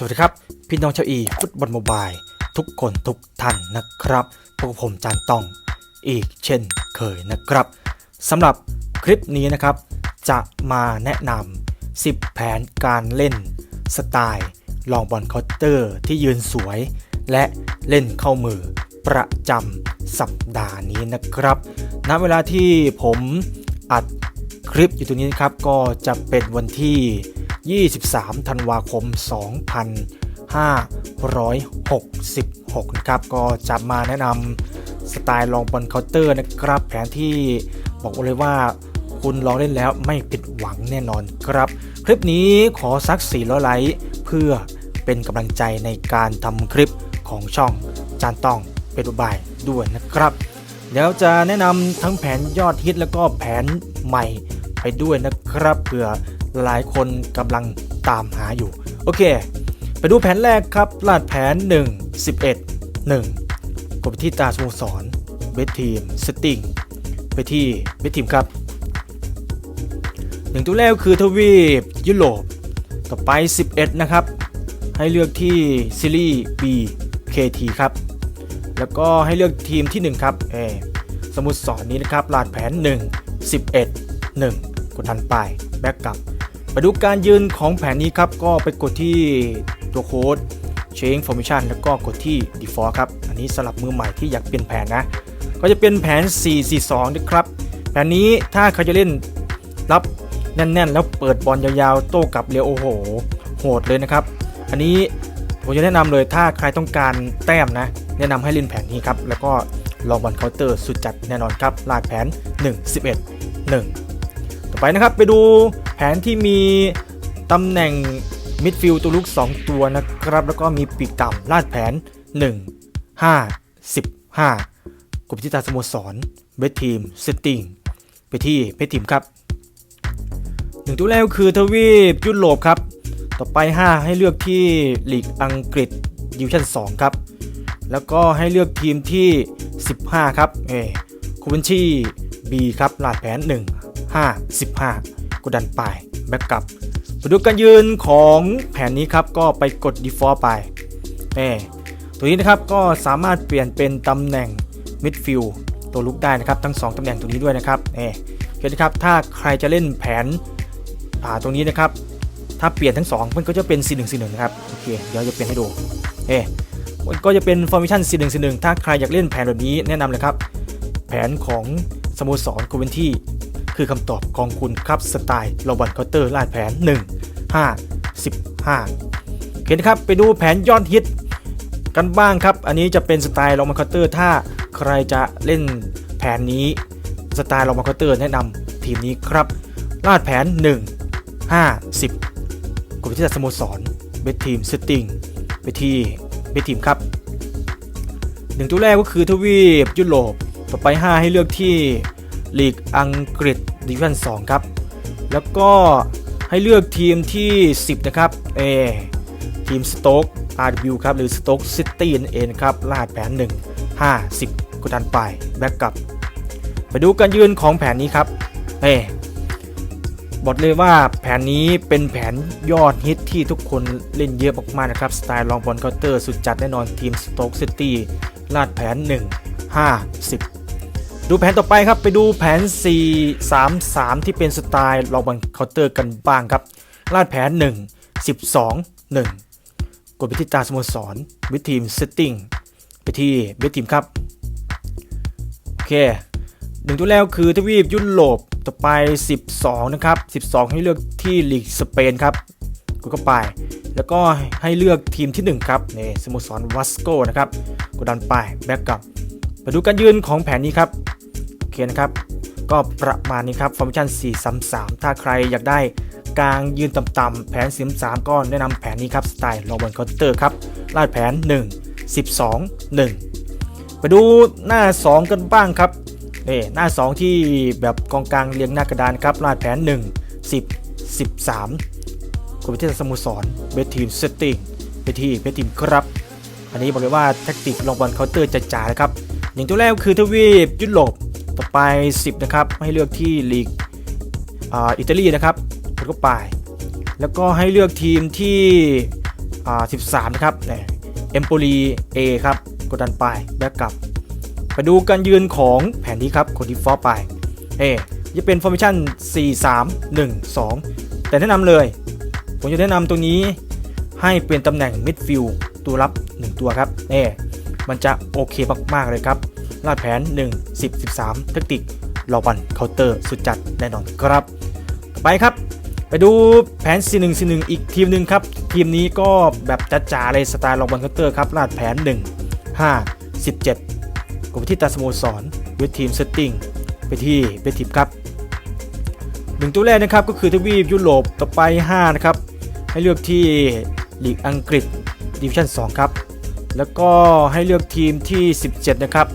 สวัสดีครับ พี่น้องชาวอีฟุตบอลโมบายทุกคนทุกท่านนะครับพวกผมจานตองอีกเช่นเคยนะครับสำหรับคลิปนี้นะครับ จะมาแนะนำ10 แผนการเล่นสไตล์ลองบอลคาน์เตอร์ที่ยืนสวย และเล่นเข้ามือประจำสัปดาห์นี้นะครับณเวลาที่ผมอัดคลิปอยู่ตรงนี้นครับก็จะเป็นวันที่ 23 ธันวาคม 2566 นะครับ ก็จะมาแนะนำสไตล์ลองบอลเคาน์เตอร์นะครับ แผนที่บอกเลยว่าคุณลองเล่นแล้วไม่ผิดหวังแน่นอนครับ คลิปนี้ขอสัก 400 ไลค์เพื่อเป็นกำลังใจในการทำคลิปของช่องจานต้องเป็นอุบายด้วยนะครับ เดี๋ยวจะแนะนำทั้งแผนยอดฮิตแล้วก็แผนใหม่ไปด้วยนะครับเผื่อ หลายคนกำลังตามหาอยู่ โอเค ไปดูแผนแรกครับลาดแผน 1 11 1 กดไปที่ตาสโมสรเบสทีมสติงไปที่เบสทีมครับหนึ่งตัวแรกคือทวีปยุโรปต่อไป 11 นะครับ ให้เลือกที่ซีรีส์ B KT ครับ แล้วก็ให้เลือกทีมที่ 1 ครับเอสมุดสอนนี้นะครับลาดแผน 1 11 1 กดทันไป แบ็กกลับ ดูการยืนของแผนนี้ครับ ก็ไปกดที่ตัวโค้ด change formation แล้วก็กดที่ default ครับ อันนี้สำหรับมือใหม่ที่อยากเปลี่ยนแผนนะ ก็จะเป็นแผน 442 นะครับ แผนนี้ถ้าเขาจะเล่นรับแน่น ๆ แล้วเปิดบอลยาวๆ โต้กลับเร็วโอ้โห โหดเลยนะครับ อันนี้ผมจะแนะนำเลยถ้าใครต้องการแต้มนะ แนะนำให้เล่นแผนนี้ครับ แล้วก็ลองบอลเคาน์เตอร์สุดจัดแน่นอนครับลากแผน 1 11 1 ไปนะครับไปดูแผนที่มีตำแหน่งมิดฟิลด์ตัวลุก 2 ตัวนะครับ แล้วก็มีปีกต่ำลาดแผน 1 5 15กดไปที่ตาสโมสรเบสทีมเซตติ้งไปที่เบสทีมครับหนึ่งตัวแรกคือทวีปยุโรปครับ ต่อไป 5 ให้เลือกที่ลีกอังกฤษดิวิชั่น 2 ครับ แล้วก็ให้เลือกทีมที่ 15 ครับเอคูเวนชี B ครับลาดแผน 1 5 15 กดดันไปแบ็กกลับไปดูการยืนของแผนนี้ครับก็ไปกด default ไปเอตัวนี้นะครับก็สามารถเปลี่ยนเป็นตำแหน่ง midfield ตัวลุกได้นะครับทั้ง 2ตำแหน่งตรงนี้ด้วยนะครับเอโอเคนะครับถ้าใครจะเล่นแผนอ่าตรงนี้นะครับ ถ้าเปลี่ยนทั้ง 2 มันก็จะเป็น4 1 4 1นะครับโอเคเดี๋ยวจะเปลี่ยนให้ดูเอมันก็จะเป็น formation 4 1 4 1ถ้าใครอยากเล่นแผนแบบนี้แนะนำเลยครับ แผนของสโมสรคูเวนที่ คือคำตอบของคุณครับสไตล์โรบอทเคาน์เตอร์ลาดแผน 1 5 15โอเคนครับไปดูแผนยอดฮิตกันบ้างครับ อันนี้จะเป็นสไตล์โรบอทเคาน์เตอร์ถ้าใครจะเล่นแผนนี้สไตล์โรบอทเคาน์เตอร์แนะนำทีมนี้ครับลาดแผน 1 5 10กดไปที่สโมสรเบสทีมเซตติ้งไปที่เบสทีมครับหนึ่งตัวแรกก็คือทวีปยุโรปต่อไป 5 ให้เลือกที่ ลีกอังกฤษดิวิชั่น2ครับ แล้วก็ให้เลือกทีมที่ 10 นะครับเอทีมสโต๊ก RW ครับ หรือสโต๊กซิตี้นั่นเองครับลาดแผน 1 5 10กดดันไป แบ็กกลับ ไปดูการยืนของแผนนี้ครับเอบอกเลยว่าแผนนี้เป็นแผนยอดฮิตที่ทุกคนเล่นเยอะมากๆนะครับ สไตล์ลองบอลเคาน์เตอร์สุดจัดแน่นอนทีมสโต๊กซิตี้ลาดแผน 1 5 10 ดูแผนต่อไปครับไปดูแผน 4 3 3 ที่เป็นสไตล์ลองบอลเคาน์เตอร์กันบ้างครับลาดแผน 1 12 1 กดไปที่ตาสโมสรวิทีมเซตติ้งไปที่เวทีมครับ โอเคหนึ่งตัวแรกคือทวีปยุโรปต่อไป 12 นะครับ 12 ให้เลือกที่ลีกสเปนครับกดเข้าไป แล้วก็ให้เลือกทีมที่ 1 ครับนี่สโมสรวัสโกนะครับ กดดันไปแบ็กกลับมาดูการยืนของแผนนี้ครับ เคนะครับ ก็ประมาณนี้ครับฟอร์มชัน433 ถ้าใครอยากได้กลางยืนต่ำๆแผน43ก็แนะนำแผนนี้ครับ สไตล์โรบอลเคาน์เตอร์ครับลาดแผน 1 12 1 ไปดูหน้า 2 กันบ้างครับนี่หน้า 2 ที่แบบกองกลางเรียงหน้ากระดานครับลาดแผน 1 10 13กดไปที่สโมสรเบทีมเซตติ้งไปที่เบทีมครับ อันนี้บอกเลยว่าแท็กติกลงบอลเคาน์เตอร์จ๋านะครับ อย่างตัวแรกคือทวีปยุโรป ต่อไป 10 นะครับ ให้เลือกที่ลีกอ,อิตาลีนะครับกดเข้าไป แล้วก็ให้เลือกทีมที่อ่า13 นะครับเนี่ยเอมโปลีเอครับ กดดันไปแบ็กกลับ ไปดูการยืนของแผนนี้ครับคนที่ฟอไปเอจะเป็น formation 4 3 1 2 แต่แนะนำเลย ผมจะแนะนำตรงนี้ให้เป็นตำแหน่งมิดฟิลด์ตัวรับ 1 ตัวครับเอมันจะโอเคมากๆเลยครับ ลาดแผน 1 10 13แทคติกรอบันเคาน์เตอร์สุดจัดแน่นอนครับ ไปครับ ไปดูแผน 4 1 4 1 อีกทีมหนึ่งครับ ทีมนี้ก็แบบจ๋าๆเลยสไตล์รอบันเคาน์เตอร์ครับลาดแผน 1 5 17กลุ่มที่ตาสโมสรเวททีมเซตติ้งไปที่เวททีมครับหนึ่งตัวแรกนะครับก็คือทวีปยุโรปต่อไป 5 นะครับ ให้เลือกที่ลีกอังกฤษดิวิชั่น2ครับ แล้วก็ให้เลือกทีมที่ 17 นะครับ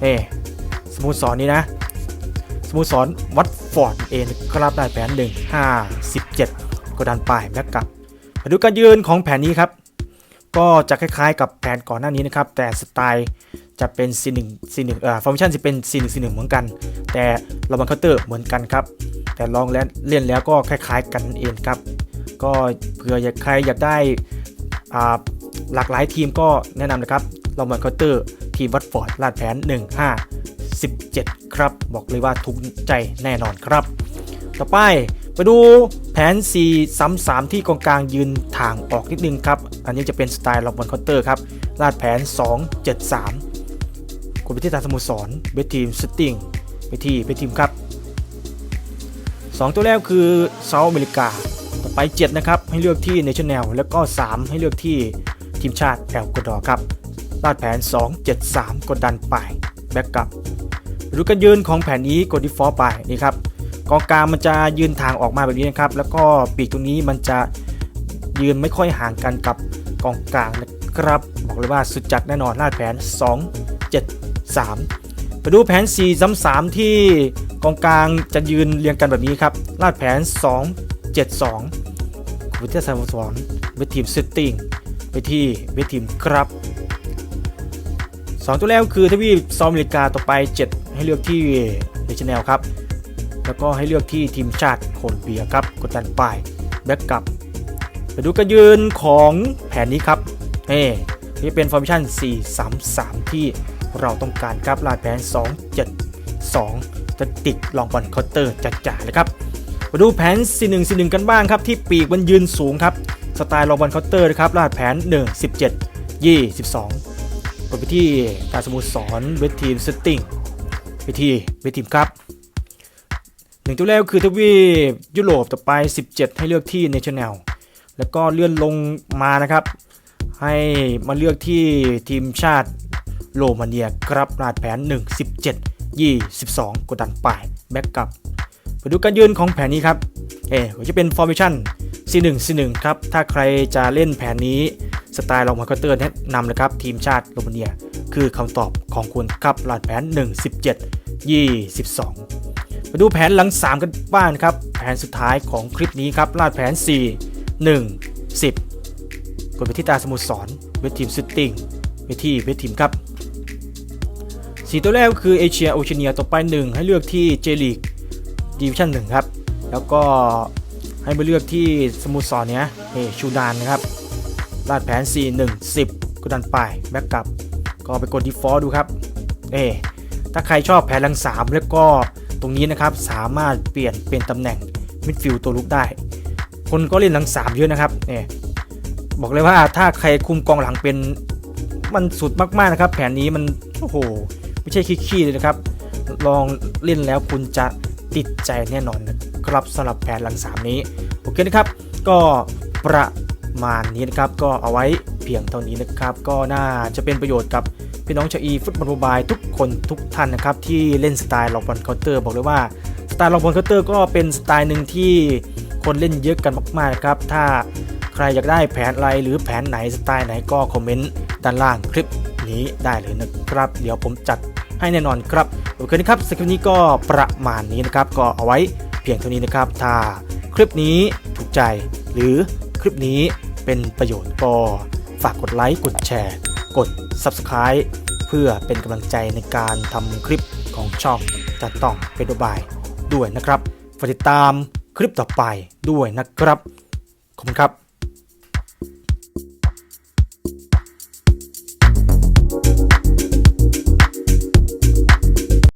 เอ้สโมสรนี้นะสโมสรวัตฟอร์ดเองครับได้แผน1 5 17กดดันไปแล้วกลับมาดูการยืนของแผนนี้ครับ ก็จะคล้ายๆกับแผนก่อนหน้านี้นะครับ แต่สไตล์จะเป็น C1 C1 เอ่อฟอร์มชันจะเป็น C1 C1 เหมือนกัน แต่ราบังเคาน์เตอร์เหมือนกันครับ แต่ลองแล้วเล่นแล้วก็คล้ายๆกันเองครับ ก็เผื่อใครอยากได้อ่าหลากหลายทีมก็แนะนำนะครับเราบังเคาน์เตอร์ ทีมวัตฟอร์ดลาดแผน 1 5 17 ครับ บอกเลยว่าทุกใจแน่นอนครับ ต่อไปไปดูแผน 4 3 3 ที่กองกลางยืนทางออกนิดนึงครับ อันนี้จะเป็นสไตล์ล็อกบอลเคาน์เตอร์ครับลาดแผน 2 7 3กดไปที่ตามสโมสรเบทีมสติงไปที่เบทีมครับ 2 ตัวแรกคือเซาท์อเมริกา ต่อไป 7 นะครับ ให้เลือกที่เนชั่นแนลแล้วก็ 3 ให้เลือกที่ทีมชาติแอลกอดอร์ครับ ลาดแผน 2 7 3 กดดันไปแบ็กกลับดูการยืนของแผนนี้กดดีฟอไปนี่ครับกองกลางมันจะยืนทางออกมาแบบนี้นะครับ แล้วก็ปีกตรงนี้มันจะยืนไม่ค่อยห่างกันกับกองกลางนะครับ บอกเลยว่าสุดจัดแน่นอนลาดแผน 2 7 3 ไปดูแผน 4 3 3 ที่กองกลางจะยืนเรียงกันแบบนี้ครับลาดแผน 2 7 2วิทยาศาสตร์สอนเวททีมเซตติ้งไปที่เวททีมครับ 2 ตัวแรกคือทวีปซาอุอเมริกาต่อไป 7 ให้เลือกที่เนชแนลครับ แล้วก็ให้เลือกที่ทีมชาติโคลอมเบียครับ กดดันไปแบ็กกลับไปดูการยืนของแผนนี้ครับเฮ้นี่เป็นฟอร์มชั่น 4 3 3 ที่เราต้องการครับลาดแผน 2 7 2 จะติดลองบอลเคาน์เตอร์จัดๆเลยครับมาดูแผน 4 1 4 1 กันบ้างครับ ที่ปีกมันยืนสูงครับ สไตล์ลองบอลเคาน์เตอร์นะครับลาดแผน 1 17 22 กดไปที่ตารสโมุสรเวททีมเซตติ้งไปที่เวททีมครับหนึ่งตัวแรกคือทวีปยุโรปต่อไป 17 ให้เลือกที่เนชั่นแนลแล้วก็เลื่อนลงมานะครับ ให้มาเลือกที่ทีมชาติโรมาเนียครับรหัสแผน 1 17 22 กดดันไปแบ็กกลับไปดูการยืนของแผนนี้ครับ เอ๋จะเป็น formation C1 C1 ครับ ถ้าใครจะเล่นแผนนี้ สไตล์ลองมาร์เตอร์แนะนำเลยครับ ทีมชาติโรมาเนีย คือคำตอบของคุณครับรหัสแผน 1 17 22 มาดูแผนหลัง 3 กันบ้างครับ แผนสุดท้ายของคลิปนี้ครับรหัสแผน 4 1 10 กดไปที่ตาสมุดสอนเวททีมซิตติ้งไปที่เวททีมครับสีตัวแรกก็คือเอเชียโอเชียเนียต่อไป 1 ให้เลือกที่เจลีกดิวิชั่น1ครับ แล้วก็ให้มาเลือกที่สมุทรสอนเนี้ยเอชูดานนะครับ ลาดแผน 4 1 10กดดันไปแบ็กกลับ ก็ไปกด default ดูครับเอถ้าใครชอบแผนลัง 3 แล้วก็ตรงนี้นะครับสามารถเปลี่ยนเป็นตำแหน่งมิดฟิลด์ตัวลุกได้ คนก็เล่นหลัง 3 เยอะนะครับเอบอกเลยว่าถ้าใครคุมกองหลังเป็นมันสุดมากๆนะครับ แผนนี้มันโอ้โหไม่ใช่ขี้ๆเลยนะครับ ลองเล่นแล้วคุณจะติดใจแน่นอนนะครับสำหรับแผนหลัง 3 นี้ โอเคนะครับ ก็ประ มาณนี้นะครับก็เอาไว้เพียงเท่านี้นะครับ ก็น่าจะเป็นประโยชน์กับพี่น้องชาวอีฟุตบอลโมบายทุกคนทุกท่านนะครับ ที่เล่นสไตล์ลองบอลเคาน์เตอร์บอกเลยว่าสไตล์ลองบอลเคาน์เตอร์ก็เป็นสไตล์หนึ่งที่คนเล่นเยอะกันมากๆนะครับ ถ้าใครอยากได้แผนอะไรหรือแผนไหนสไตล์ไหนก็คอมเมนต์ด้านล่างคลิปนี้ได้เลยนะครับ เดี๋ยวผมจัดให้แน่นอนครับโอเคนะครับสคริปต์นี้ก็ประมาณนี้นะครับ ก็เอาไว้เพียงเท่านี้นะครับ ถ้าคลิปนี้ถูกใจหรือคลิปนี้ เป็นประโยชน์ก็ฝากกดไลค์ กดแชร์ กด Subscribe เพื่อเป็นกำลังใจในการทำคลิปของช่องจะต้องเป็นโดบายด้วยนะครับฝากติดตามคลิปต่อไปด้วยนะครับ ขอบคุณครับ